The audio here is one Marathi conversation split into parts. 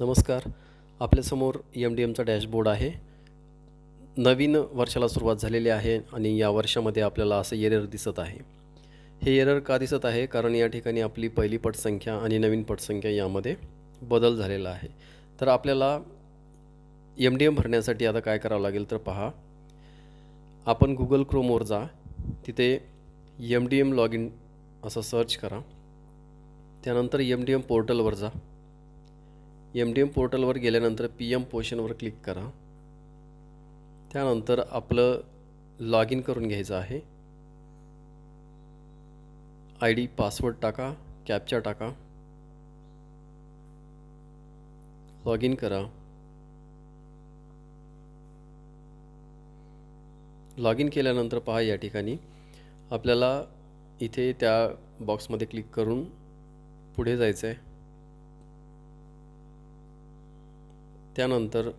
नमस्कार. आपल्यासमोर एम डी एमचा डॅशबोर्ड आहे. नवीन वर्षाला सुरुवात झालेली आहे आणि या वर्षामध्ये आपल्याला असं एरर दिसत आहे. हे एरर का दिसत आहे? कारण या ठिकाणी आपली पहिली पटसंख्या आणि नवीन पटसंख्या यामध्ये बदल झालेला आहे. तर आपल्याला एम डी एम भरण्यासाठी आता काय करावं लागेल तर पहा. आपण गुगल क्रोमवर जा. तिथे M D M log in असं सर्च करा. त्यानंतर एम डी एम पोर्टलवर जा. एम डी एम पोर्टलवर गेल्यानंतर पी एम पोषणवर क्लिक करा. त्यानंतर आपलं लॉग इन करून घ्यायचं आहे. आय डी पासवर्ड टाका कॅपचा टाका. लॉग इन करा. लॉग इन केल्यानंतर पहा या ठिकाणी. आपल्याला इथे त्या बॉक्समध्ये क्लिक करून पुढे जायचं आहे त्यानंतर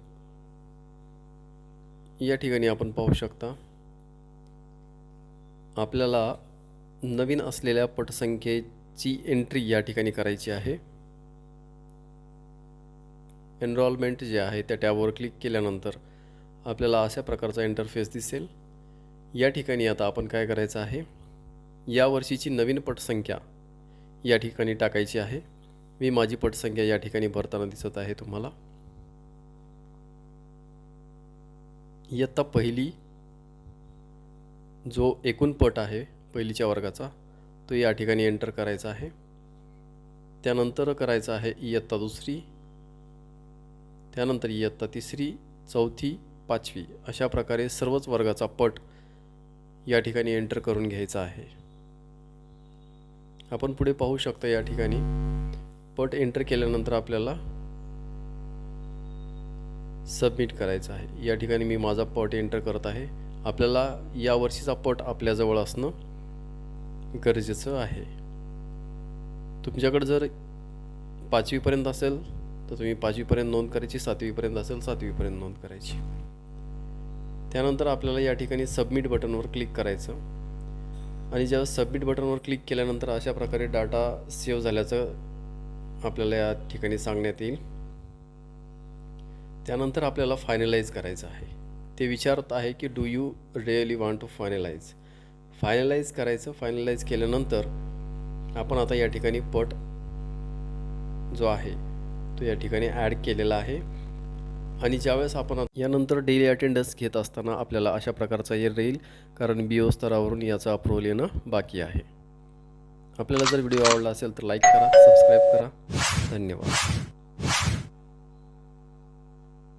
या ठिकाणी आपण पाहू शकता आपल्याला नवीन असलेल्या पटसंख्येची एंट्री या ठिकाणी करायची आहे. एनरॉलमेंट जे आहे त्या टॅबवर क्लिक केल्यानंतर आपल्याला अशा प्रकारचा इंटरफेस दिसेल. या ठिकाणी आता आपण काय करायचं आहे या वर्षीची नवीन पटसंख्या या ठिकाणी टाकायची आहे. मी माझी पटसंख्या या ठिकाणी भरताना दिसत आहे तुम्हाला. इयत्ता पहिली जो एकूण पट आहे पहिलीच्या वर्गाचा तो या ठिकाणी एंटर करायचा आहे. त्यानंतर करायचा आहे इयत्ता दुसरी त्यानंतर इयत्ता तिसरी चौथी पाचवी अशा प्रकारे सर्वच वर्गाचा पट या ठिकाणी एंटर करून घ्यायचा आहे. आपण पुढे पाहू शकता या ठिकाणी पट एंटर केल्यानंतर आपल्याला सबमिट करायचं आहे. या ठिकाणी मी माझा पट एंटर करत आहे. आपल्याला या वर्षीचा पट आपल्याजवळ असणं गरजेचं आहे. तुमच्याकडे जर पाचवीपर्यंत असेल तर तुम्ही पाचवीपर्यंत नोंद करायची सातवीपर्यंत असेल सातवीपर्यंत नोंद करायची. त्यानंतर आपल्याला या ठिकाणी सबमिट बटनवर क्लिक करायचं. आणि जेव्हा सबमिट बटनवर क्लिक केल्यानंतर अशा प्रकारे डाटा सेव्ह झाल्याचं आपल्याला या ठिकाणी सांगण्यात येईल. त्यानंतर आपल्याला फायनलाइज करायचं आहे. ते विचारत आहे की do you really want to finalize finalize करायचं फायनलाइज केल्यानंतर आपण आता या ठिकाणी पट जो आहे तो या ठिकाणी ॲड केलेला आहे. आणि ज्यावेळेस आपण यानंतर डेली अटेंडन्स घेत असताना आपल्याला अशा प्रकारचा येर राहील कारण बी ओ स्तरावरून याचा अप्रूव्हल येणं बाकी आहे. आपल्याला जर व्हिडिओ आवडला असेल तर लाईक करा सबस्क्राईब करा. धन्यवाद.